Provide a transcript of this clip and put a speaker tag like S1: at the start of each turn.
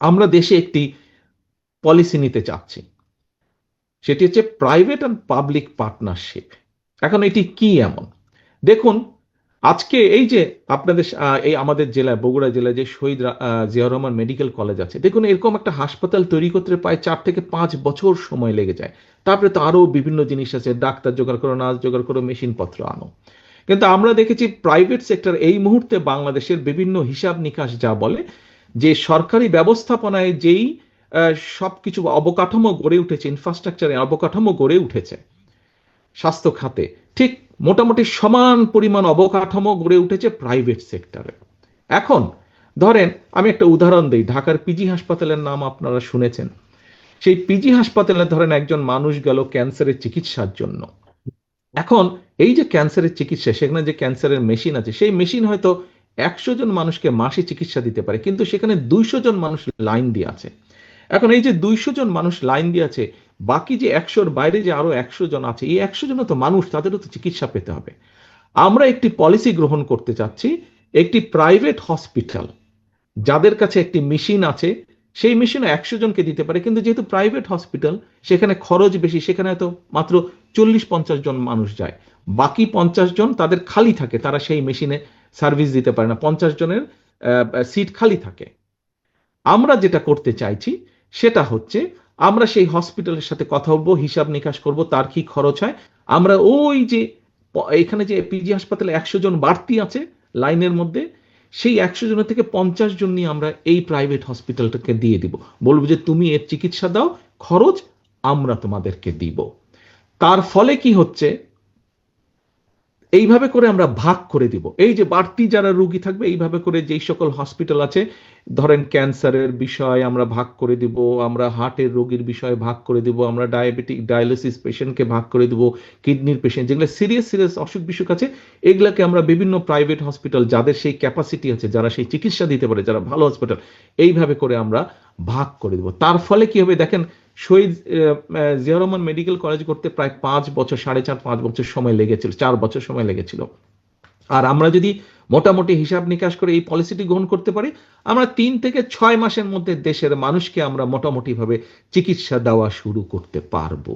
S1: আমরা দেশে একটি পলিসি নিতে চাচ্ছি। সেটি হচ্ছে প্রাইভেট অ্যান্ড পাবলিক পার্টনারশিপ এখন এটি কি এমন? দেখুন, আজকে এই যে আপনাদের এই আমাদের জেলায়, বগুড়া জেলায় যে শহীদ জিয়াউর রহমান মেডিকেল কলেজ আছে, দেখুন এরকম একটা হাসপাতাল তৈরি করতে প্রায় চার থেকে পাঁচ বছর সময় লেগে যায়। তারপরে তো আরও বিভিন্ন জিনিস আছে, ডাক্তার জোগাড় করো, নার্স জোগাড় করো মেশিনপত্র আনো। কিন্তু আমরা দেখেছি প্রাইভেট সেক্টর এই মুহূর্তে বাংলাদেশের বিভিন্ন হিসাব নিকাশ যা বলে যে সরকারি ব্যবস্থাপনায় যেই আহ, সবকিছু অবকাঠামো গড়ে উঠেছে ইনফ্রাস্ট্রাকচারে অবকাঠামো গড়ে উঠেছে স্বাস্থ্য খাতে ঠিক মোটামুটি সমান পরিমাণ অবকাঠামো গড়ে উঠেছে প্রাইভেট সেক্টরে এখন ধরেন আমি একটা উদাহরণ দিই ঢাকার পিজি হাসপাতালের নাম আপনারা শুনেছেন। সেই পিজি হাসপাতালে ধরেন একজন মানুষ গেল ক্যান্সারের চিকিৎসার জন্য। এখন এই যে ক্যান্সারের চিকিৎসা সেখানে যে ক্যান্সারের মেশিন আছে সেই মেশিন হয়তো একশো জন মানুষকে মাসে চিকিৎসা দিতে পারে, কিন্তু সেখানে দুইশো জন মানুষ লাইন দিয়ে আছে। এখন এই যে দুইশো জন মানুষ লাইন দিয়ে আছে, বাকি যে একশোর বাইরে যে আরও একশো জন আছে, এই একশো জন তো মানুষ, তাদেরও তো চিকিৎসা পেতে হবে। আমরা একটি পলিসি গ্রহণ করতে চাচ্ছি, একটি প্রাইভেট হসপিটাল, যাদের কাছে একটি মেশিন আছে, সেই মেশিন একশো জনকে দিতে পারে, কিন্তু যেহেতু প্রাইভেট হসপিটাল, সেখানে খরচ বেশি, সেখানে তো মাত্র চল্লিশ পঞ্চাশ জন মানুষ যায়। বাকি পঞ্চাশ জন তাদের খালি থাকে, তারা সেই মেশিনে সার্ভিস দিতে পারে না, পঞ্চাশ জনের সিট খালি থাকে। আমরা যেটা করতে চাইছি, সেটা হচ্ছে আমরা সেই হসপিটালের সাথে কথা বলব, হিসাব নিকাশ করব, তার কি খরচ হয়। আমরা ওই যে, এখানে যে পিজি হাসপাতালে একশো জন বাড়তি আছে লাইনের মধ্যে, সেই একশো জনের থেকে পঞ্চাশ জন নিয়ে আমরা এই প্রাইভেট হসপিটালটাকে দিয়ে দিব। বলব যে তুমি এর চিকিৎসা দাও, খরচ আমরা তোমাদেরকে দিব। তার ফলে কি হচ্ছে এইভাবে করে আমরা ভাগ করে দিব। এই যে বাড়তি যারা রোগী থাকবে, এইভাবে করে যেই সকল হসপিটাল আছে, ধরেন ক্যান্সারের বিষয় আমরা ভাগ করে দিব, আমরা হার্টের রোগীর বিষয়ে ভাগ করে দিব, আমরা ডায়াবেটিক ডায়ালিসিস পেশেন্টকে ভাগ করে দিব কিডনির পেশেন্ট যেগুলো সিরিয়াস সিরিয়াস অসুখ বিসুখ আছে, এগুলাকে আমরা বিভিন্ন প্রাইভেট হসপিটাল যাদের সেই ক্যাপাসিটি আছে, যারা সেই চিকিৎসা দিতে পারে, যারা ভালো হসপিটাল এইভাবে করে আমরা ভাগ করে দেব। তার ফলে কি হবে দেখেন শহীদ আহ, রহমান মেডিকেল কলেজ করতে প্রায় পাঁচ বছর সাড়ে চার পাঁচ বছর সময় লেগেছিল চার বছর সময় লেগেছিল। আর আমরা যদি মোটামুটি হিসাব নিকাশ করে এই পলিসিটি গ্রহণ করতে পারি আমরা তিন থেকে ছয় মাসের মধ্যে দেশের মানুষকে আমরা মোটামুটি ভাবে চিকিৎসা দেওয়া শুরু করতে পারব।